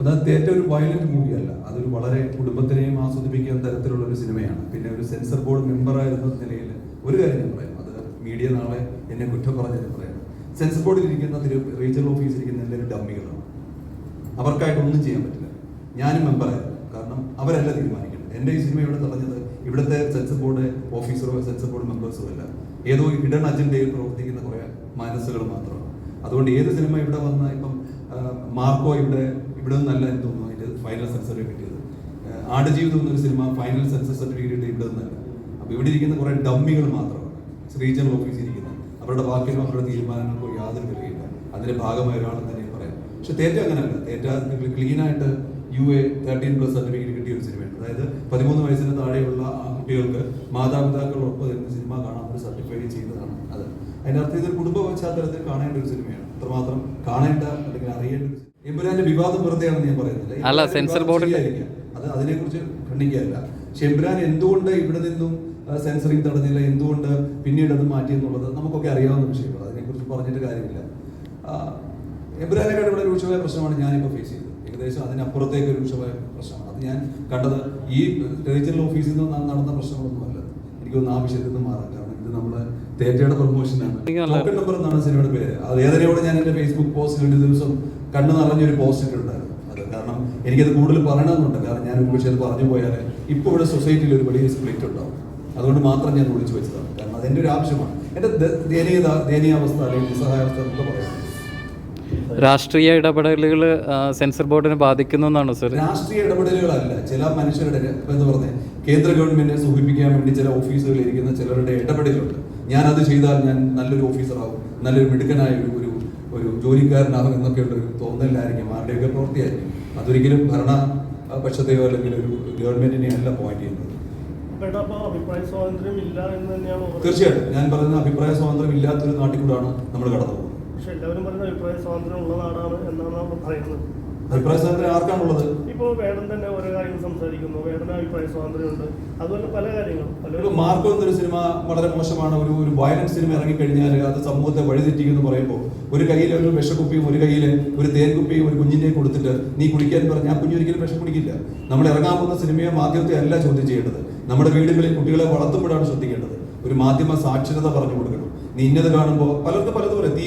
അത് തേറ്റ ഒരു വയലന്റ് മൂവിയല്ല അതൊരു വളരെ കുടുംബത്തിനെയും ആസ്വദിപ്പിക്കുന്ന തരത്തിലുള്ള ഒരു സിനിമയാണ്. പിന്നെ ഒരു സെൻസർ ബോർഡ് മെമ്പർ ആയിരുന്ന നിലയിൽ ഒരു കാര്യം ഞാൻ പറയാം. അത് മീഡിയ നാളെ എന്നെ കുറ്റം പറഞ്ഞാലും പറയാം. സെൻസർ ബോർഡിൽ ഇരിക്കുന്ന റീജിയണൽ ഓഫീസിൽ ഇരിക്കുന്ന എല്ലാവരും ഡമ്മികളാണ് അവർക്കായിട്ട് ഒന്നും ചെയ്യാൻ പറ്റില്ല. ഞാനും മെമ്പറായിരുന്നു കാരണം അവരല്ല തീരുമാനിക്കുന്നത് എന്റെ ഈ സിനിമ ഇവിടെ തടഞ്ഞത്? ഇവിടുത്തെ സെൻസർ ബോർഡ് ഓഫീസറോ സെൻസർ ബോർഡ് മെമ്പേഴ്സോ അല്ല. ഏതോ ഹിഡൻ അജണ്ടയിൽ പ്രവർത്തിക്കുന്ന കുറേ മനസ്സുകൾ മാത്രമാണ്. അതുകൊണ്ട് ഏത് സിനിമ ഇവിടെ വന്ന ഇപ്പം മാർക്കോ ഇവിടെ ഇവിടെ നല്ല എന്ന് തോന്നുന്നു അതിന്റെ ഫൈനൽ സെൻസർ കിട്ടിയത്. ആടുജീവിതം എന്നൊരു സിനിമ ഫൈനൽ സെൻസർ സർട്ടിഫിക്കറ്റ് ഇവിടെ നിന്നല്ല അപ്പോൾ ഇവിടെ ഇരിക്കുന്ന കുറേ ഡമ്മികൾ മാത്രമാണ്. റീജിയണൽ ഓഫീസിൽ ഇരിക്കുന്നത് അവരുടെ വാക്കിനും അവരുടെ തീരുമാനങ്ങൾക്കോ യാതൊരു വിലയില്ല. അതിന്റെ ഭാഗമായ ഒരാളെന്ന് തന്നെ പറയാം. പക്ഷെ തേറ്റ അങ്ങനെയല്ല തേറ്റ ക്ലീൻ ആയിട്ട് U A thirteen plus certificate കിട്ടിയ ഒരു സിനിമയാണ്. അതായത് പതിമൂന്ന് വയസ്സിന് താഴെയുള്ള കുട്ടികൾക്ക് മാതാപിതാക്കളോടൊപ്പം സിനിമ കാണാൻ ഒരു സർട്ടിഫൈ ചെയ്തതാണ് അത്. അതിന്റെ അർത്ഥം ഇതൊരു കുടുംബ പശ്ചാത്തലത്തിൽ കാണേണ്ട ഒരു സിനിമയാണ്. അത്രമാത്രം കാണേണ്ട അല്ലെങ്കിൽ അറിയേണ്ട ഒരു വിവാദം എമ്പുരാന്റെ വിവാദം വെറുതെയാണെന്ന് ഞാൻ പറയുന്നില്ല അല്ല, സെൻസർ ബോർഡിൽ. അത് അതിനെക്കുറിച്ച് ഖണ്ഡിക്കുകയല്ല പക്ഷെ എമ്പുരാൻ എന്തുകൊണ്ട് ഇവിടെ നിന്നും സെൻസറിങ് തടഞ്ഞില്ല എന്തുകൊണ്ട് പിന്നീട് അത് മാറ്റി എന്നുള്ളത് നമുക്കൊക്കെ അറിയാവുന്ന വിഷയമാണ്. അതിനെക്കുറിച്ച് പറഞ്ഞിട്ട് കാര്യമില്ല. എബ്രാനെക്കാട് ഇവിടെ രൂക്ഷമായ പ്രശ്നമാണ് ഞാനിപ്പോൾ ഫേസ് ചെയ്തത്. ഏകദേശം അതിനപ്പുറത്തേക്ക് രൂക്ഷമായ പ്രശ്നമാണ്. അത് ഞാൻ കണ്ടത് ഈ റീജിയണൽ ഓഫീസിൽ നിന്ന് നടന്ന പ്രശ്നങ്ങളൊന്നുമല്ല. എനിക്കൊന്ന് ആ വിഷയത്തിൽ നിന്ന് തേറ്റയുടെ പ്രൊമോഷനാണ്. ടോക്കൺ നമ്പർ എന്നാണ് സിനിമയുടെ പേര്. അത് വേദനയോടെ ഞാൻ എന്റെ ഫേസ്ബുക്ക് പോസ്റ്റ് ഒരു ദിവസം കണ്ണു നിറഞ്ഞൊരു പോസ്റ്റ് ഇട്ടിട്ടുണ്ടായിരുന്നു അത് കാരണം എനിക്കത് കൂടുതൽ പറയണമെന്നുണ്ട്. കാരണം ഞാൻ ഒരു പക്ഷേ അത് പറഞ്ഞു പോയാൽ ഇപ്പോൾ ഇവിടെ സൊസൈറ്റിയിൽ ഒരു വലിയ സ്പ്ലിറ്റ് ഉണ്ടാവും. അതുകൊണ്ട് മാത്രം ഞാൻ വിളിച്ചു വെച്ചതാണ്. കാരണം അതെന്റെ ഒരു ആവശ്യമാണ്. എന്റെ ദ- ദയനീയത ദയനീയാവസ്ഥ അല്ലെങ്കിൽ നിസ്സഹായാവസ്ഥ എന്നൊക്കെ പറയാം. രാഷ്ട്രീയ ഇടപെടലുകൾ സെൻസർ ബോർഡിനെ ബാധിക്കുന്നു എന്നാണ് സർ രാഷ്ട്രീയ ഇടപെടലുകളല്ല. ചില മനുഷ്യരുടെ എന്താ പറഞ്ഞത് കേന്ദ്ര ഗവൺമെന്റിനെ സൂചിപ്പിക്കാൻ വേണ്ടി ചില ഓഫീസുകളിൽ ഇരിക്കുന്ന ചിലരുടെ ഇടപെടലുണ്ട്. ഞാൻ അത് ചെയ്താൽ ഞാൻ നല്ലൊരു ഓഫീസറാകും നല്ലൊരു മിടുക്കനായ ഒരു ഒരു ഒരു ജോലിക്കാരനാകും എന്നൊക്കെയുള്ളൊരു തോന്നലായിരിക്കും ആരുടെയൊക്കെ പ്രവൃത്തിയായിരിക്കും. അതൊരിക്കലും ഭരണ പക്ഷത്തെയോ അല്ലെങ്കിൽ ഒരു ഗവൺമെന്റിനെ അല്ല പോയിന്റ് ചെയ്യുന്നത്. തീർച്ചയായിട്ടും. ഞാൻ പറയുന്ന അഭിപ്രായ സ്വാതന്ത്ര്യം ഇല്ലാത്തൊരു നാട്ടിൽ കൂടാണ് നമ്മൾ കടന്നു പോകുന്നത് പക്ഷെ എല്ലാവരും പറയുന്ന അഭിപ്രായ സ്വാതന്ത്ര്യം ഉള്ള നാടാണ് എന്നാണ് പറയുന്നത്. അഭിപ്രായ സ്വാതന്ത്ര്യം ആർക്കാണുള്ളത്? ഇപ്പോൾ വേടൻ തന്നെ ഓരോ കാര്യങ്ങൾ സംസാരിക്കുന്നു. വേടന് അഭിപ്രായ സ്വാതന്ത്ര്യമുണ്ട്. അതുപോലെ പല കാര്യങ്ങളും. പല മാർക്കോ എന്നൊരു സിനിമ വളരെ മോശമാണ്. ഒരു ഒരു വയലൻസ് സിനിമ ഇറങ്ങിക്കഴിഞ്ഞാൽ അത് സമൂഹത്തെ വഴിതെറ്റിക്കുന്നു പറയുമ്പോൾ ഒരു കയ്യിൽ ഒരു വിഷക്കുപ്പിയും ഒരു കയ്യിൽ ഒരു തേൻകുപ്പിയും ഒരു കുഞ്ഞിനെ കൊടുത്തിട്ട് നീ കുടിക്കാൻ പറഞ്ഞാൽ ആ കുഞ്ഞൊരിക്കലും വിഷം കുടിക്കില്ല. നമ്മൾ ഇറങ്ങാൻ പോകുന്ന സിനിമയെ മാധ്യമത്തെ അല്ല ചോദ്യം ചെയ്യേണ്ടത്. നമ്മുടെ വീടുകളിൽ കുട്ടികളെ വളർത്തുമ്പോഴാണ് ശ്രദ്ധിക്കേണ്ടത്. ഒരു മാധ്യമ സാക്ഷരത പറഞ്ഞു കൊടുക്കണം. നീ ഇന്നത് കാണുമ്പോൾ പലർക്കും പലതും പറയും തീ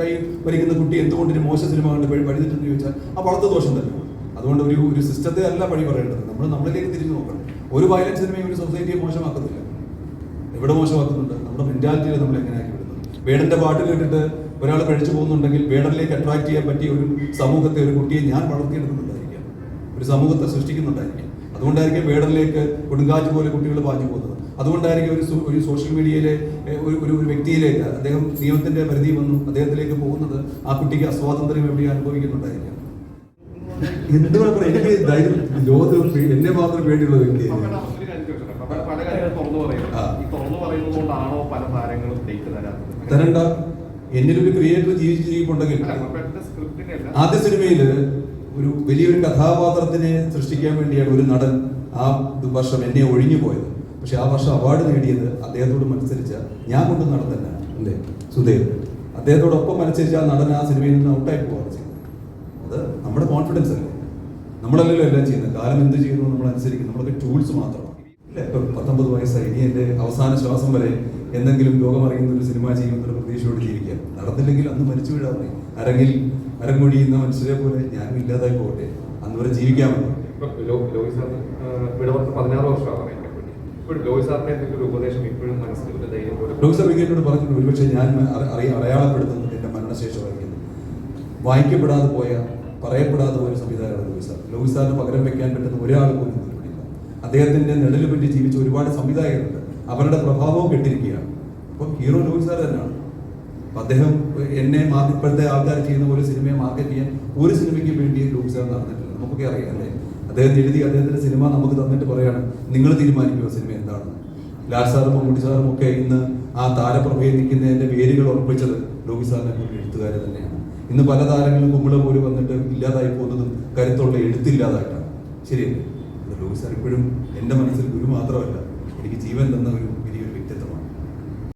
കൈ വരിക്കുന്ന കുട്ടി എന്തുകൊണ്ട് ഒരു മോശം സിനിമ കണ്ട് പഠിച്ചിട്ടുണ്ടെന്ന് ചോദിച്ചാൽ ആ വളർത്തു ദോഷം തന്നെ. അതുകൊണ്ട് ഒരു ഒരു സിസ്റ്റത്തെ അല്ല വഴി പറയേണ്ടത്. നമ്മൾ നമ്മളിലേക്ക് തിരിഞ്ഞു നോക്കണം. ഒരു വയലൻസ് സിനിമയും ഒരു സൊസൈറ്റിയെ മോശമാക്കുന്നില്ല. എവിടെ മോശമാക്കുന്നുണ്ട്? നമ്മുടെ മെന്റാലിറ്റിയിൽ നമ്മൾ എങ്ങനെ ആക്കി വിടുന്നത് വേടന്റെ പാട്ട് കേട്ടിട്ട് ഒരാൾ കഴിച്ചു പോകുന്നുണ്ടെങ്കിൽ വേടനിലേക്ക് അട്രാക്ട് ചെയ്യാൻ പറ്റിയ ഒരു സമൂഹത്തെ ഒരു കുട്ടിയെ ഞാൻ വളർത്തിയെടുക്കുന്നുണ്ടായിരിക്കാം. ഒരു സമൂഹത്തെ സൃഷ്ടിക്കുന്നുണ്ടായിരിക്കും. അതുകൊണ്ടായിരിക്കും വേടനിലേക്ക് കൊടുങ്കാറ്റ് പോലെ കുട്ടികൾ പാഞ്ഞു പോകുന്നത്. അതുകൊണ്ടായിരിക്കും ഒരു ഒരു സോഷ്യൽ മീഡിയയിലെ ഒരു ഒരു വ്യക്തിയിലേക്ക് അദ്ദേഹം നിയമത്തിന്റെ പരിധി വന്നു അദ്ദേഹത്തിലേക്ക് പോകുന്നത് ആ കുട്ടിക്ക് അസ്വാതന്ത്ര്യം എവിടെ അനുഭവിക്കുന്നുണ്ടായിരിക്കാം. എന്ത് പറയാം എനിക്ക് ധൈര്യം ലോകത്ത് എന്നെ മാത്രം പേടിയുള്ള വ്യക്തിയാണ്? പപ്പയുടെ പല തുറന്നു ഈ തുറന്നു പല താരങ്ങളും ഡേറ്റ് തരാത്തത് തരണ്ട എന്നിലൊരു ക്രിയേറ്റർ ജീവിച്ചിരിക്കുന്നുണ്ടെങ്കിൽ ആദ്യ സിനിമയിൽ ഒരു വലിയൊരു കഥാപാത്രത്തിനെ സൃഷ്ടിക്കാൻ വേണ്ടിയാണ് ഒരു നടൻ ആ വർഷം എന്നെ ഒഴിഞ്ഞു പോയത്. പക്ഷെ ആ വർഷം അവാർഡ് നേടിയത് അദ്ദേഹത്തോട് മത്സരിച്ച ഞാൻ കൊണ്ട് നടൻ തന്നെയാണ് അല്ലേ സുദേവ് അദ്ദേഹത്തോടൊപ്പം മത്സരിച്ച ആ നടൻ ആ സിനിമയിൽ നിന്ന് ഔട്ടായി പോവാണ് ചെയ്യുന്നത് അത് നമ്മുടെ കോൺഫിഡൻസ് അല്ലേ? നമ്മളല്ലല്ലോ എല്ലാം ചെയ്യുന്നത്. കാലം എന്ത് ചെയ്യുന്നു നമ്മൾ അനുസരിക്കും നമ്മളൊക്കെ ടൂൾസ് മാത്രമാണ്. ഇല്ല ഇപ്പൊ പത്തൊമ്പത് വയസ്സായി. ഇനി എന്റെ അവസാന ശ്വാസം വരെ എന്തെങ്കിലും ലോകമറിയുന്ന ഒരു സിനിമ ചെയ്യുമെന്നുള്ള പ്രതീക്ഷയോട് ജീവിക്കാം നടന്നില്ലെങ്കിൽ അന്ന് മരിച്ചു വീഴാമേ അരങ്ങിൽ അരങ്ങൊഴിയുന്ന മനുഷ്യരെ പോലെ ഞാനും ഇല്ലാതായി പോകട്ടെ. അന്ന് വരെ ജീവിക്കാമല്ലോ ഇപ്പൊ ലോ- ലോഹി സാറിന് വിടവർക്ക് പതിനാറ് വർഷമാണ് അറിയാൻ പറ്റി. ഇപ്പോഴും ലോഹി സാറിന്റെ എന്തെങ്കിലും ഒരു ഉപദേശം ഇപ്പോഴും മനസ്സിൽ ഒരു ധൈര്യം പോലെ പ്രൊഫസർ വികേറ്റോട് പറഞ്ഞിട്ടുണ്ട്. ഒരുപക്ഷെ ഞാൻ അടയാളപ്പെടുത്തുന്നു എന്റെ അടയാളപ്പെടുത്തുന്നത് വായിക്കുന്നു മരണശേഷമായിരിക്കുന്നു വായിക്കപ്പെടാതെ പോയ പറയപ്പെടാതെ പോയ സംവിധായകനാണ് ലോഹി സാർ. ലോഹി സാറിന് പകരം വെക്കാൻ പറ്റുന്ന ഒരാൾ പോലും ഇതിലില്ല അദ്ദേഹത്തിന്റെ നിഴൽ പറ്റി ജീവിച്ച ഒരുപാട് സംവിധായകരുണ്ട്. അവരുടെ പ്രഭാവവും കെട്ടിരിക്കുകയാണ്. അപ്പം ഹീറോ ലോഹി സാർ തന്നെയാണ്. അദ്ദേഹം എന്നെ ഇപ്പോഴത്തെ ആൾക്കാർ ചെയ്യുന്ന ഒരു സിനിമയെ മാർക്കറ്റ് ചെയ്യാൻ ഒരു സിനിമയ്ക്ക് വേണ്ടി സാർ നടന്നിട്ടില്ല. നമുക്കൊക്കെ അറിയാം അല്ലേ? അദ്ദേഹം എഴുതി അദ്ദേഹത്തിന്റെ സിനിമ നമുക്ക് തന്നിട്ട് പറയാണ് നിങ്ങൾ തീരുമാനിക്കുക സിനിമ എന്താണ് ലാൽ സാറും മമ്മൂട്ടി സാറും ഒക്കെ ഇന്ന് ആ താരപ്രഭയിൽ നിൽക്കുന്നതിന്റെ വേരുകൾ ഉറപ്പിച്ചത് ലോഹി സാറിനെ പോലെ എഴുത്തുകാർ തന്നെയാണ്. ഇന്ന് പല താരങ്ങളും കുമ്പിള പോലും വന്നിട്ട് ഇല്ലാതായി പോകുന്നതും കരുത്തുള്ള എഴുത്തില്ലാതായിട്ടാണ്. ശരിയല്ലേ? ലോകി സാർ ഇപ്പോഴും എന്റെ മനസ്സിൽ ഗുരു മാത്രമല്ല. എനിക്ക് ജീവൻ തന്ന ഒരു